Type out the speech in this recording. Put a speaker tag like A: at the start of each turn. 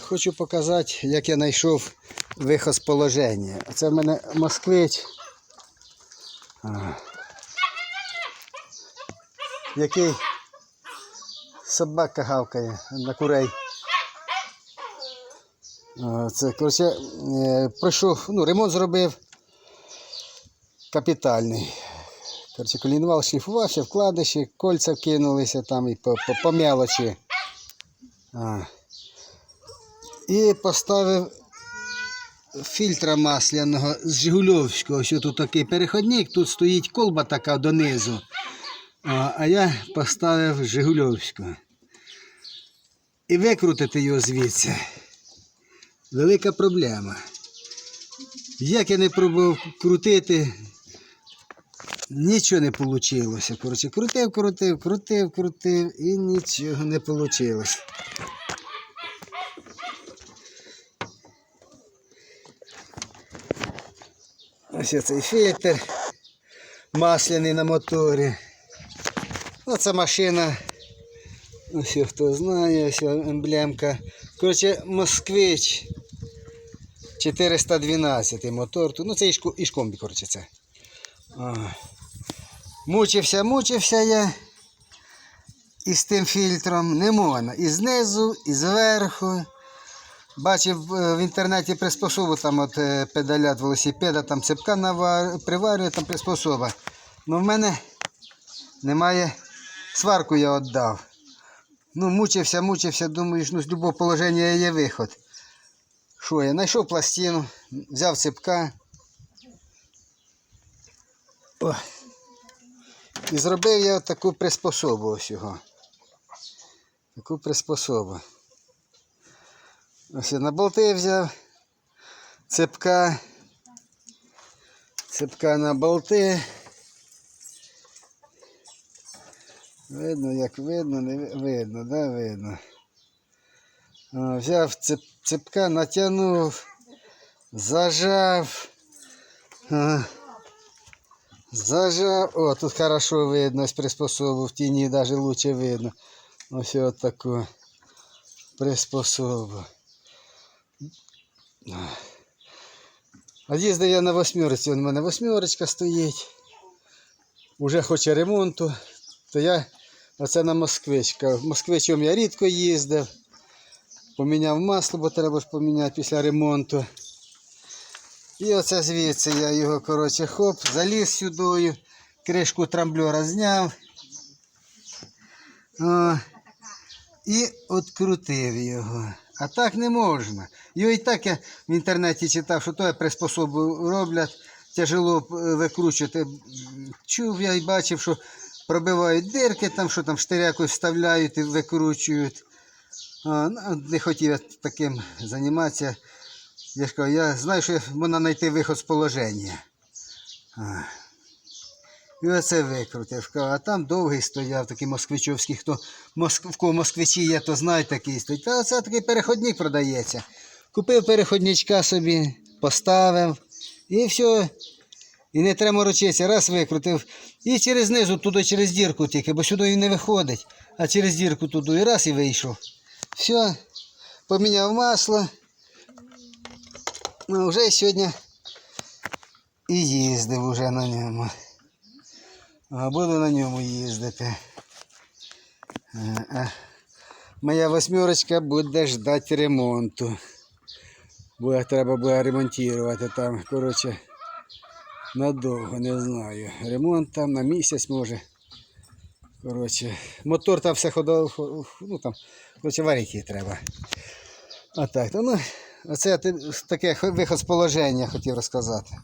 A: Хочу показати, як я знайшов виход з положення. Це в мене москвич. Який собака гавкає на курей. Це, коротше, е, пройшов, ну, ремонт зробив капітальний. Коротше, колінвал шліфувався, вкладиші, кольця вкинулися там і по, по, по мелочі. А. І поставив фільтра масляного з Жигульовського. Що тут такий переходник, тут стоїть колба така донизу. А, я поставив Жигульовського. І викрутити його звідси. Велика проблема. Як я не пробував крутити, нічого не вийшло. Коротше, крутив, крутив, крутив, крутив і нічого не вийшло. Ось цей фільтр масляний на моторі. Оце машина. Ось хто знає, ось емблемка. Коротше, москвич 412 мотор. Ну це ішко- ішкомбі, коротше, це. Мучився, мучився я із тим фільтром. Не можна. І знизу, і зверху. Бачив е, в інтернеті приспособу там от е, педаля від велосипеда, там цепка навар... приварює, там приспособа. Ну в мене немає сварку я віддав. Ну, мучився, мучився, думаю, ну, з любого положення є виход. Що я? Знайшов пластину, взяв цепка. О. І зробив я таку приспособу ось його. Таку приспособу. Ось я на болти взяв. Цепка. Цепка на болти. Видно, як видно, не видно, да, видно. Взяв цеп, цепка, натягнув, зажав. Зажав. О, тут хорошо видно, ось приспособу, в тіні навіть лучше видно. Ось от таку приспособу. А їздив я на восьмерці, у мене восьмерочка стоїть. Уже хоче ремонту, то я оце на москвичка. Москвичом я рідко їздив. Поміняв масло, бо треба ж поміняти після ремонту. І оце звідси я його, коротше, хоп, заліз сюди, кришку трамблера зняв. О, і открутив його. А так не можна. Його і так я в інтернеті читав, що то приспособу роблять, тяжело е, викручувати. Чув я і бачив, що пробивають дирки, там, що там штирякою вставляють і викручують. А, ну, не хотів я таким займатися. Я ж кажу, я знаю, що можна знайти виход з положення. А. І оце викрутив. А там довгий стояв, такий москвичовський, хто в кого москвичі є, то знає такий стоїть. Та оце такий переходник продається. Купив переходничка собі, поставив і все. І не треба морочитися, раз викрутив. І через низу туди, через дірку тільки, бо сюди він не виходить, а через дірку туди і раз і вийшов. Все, поміняв масло. Ну, вже сьогодні і їздив уже на ньому. А буду на ньому їздити. А, а. Моя восьмерочка буде ждати ремонту. Бо треба буде ремонтувати там. Коротше, надовго, не знаю. Ремонт там на місяць може. Коротше, мотор там все ходов, ну там, коротше, варити треба. А так, ну, оце таке виход з положення хотів розказати.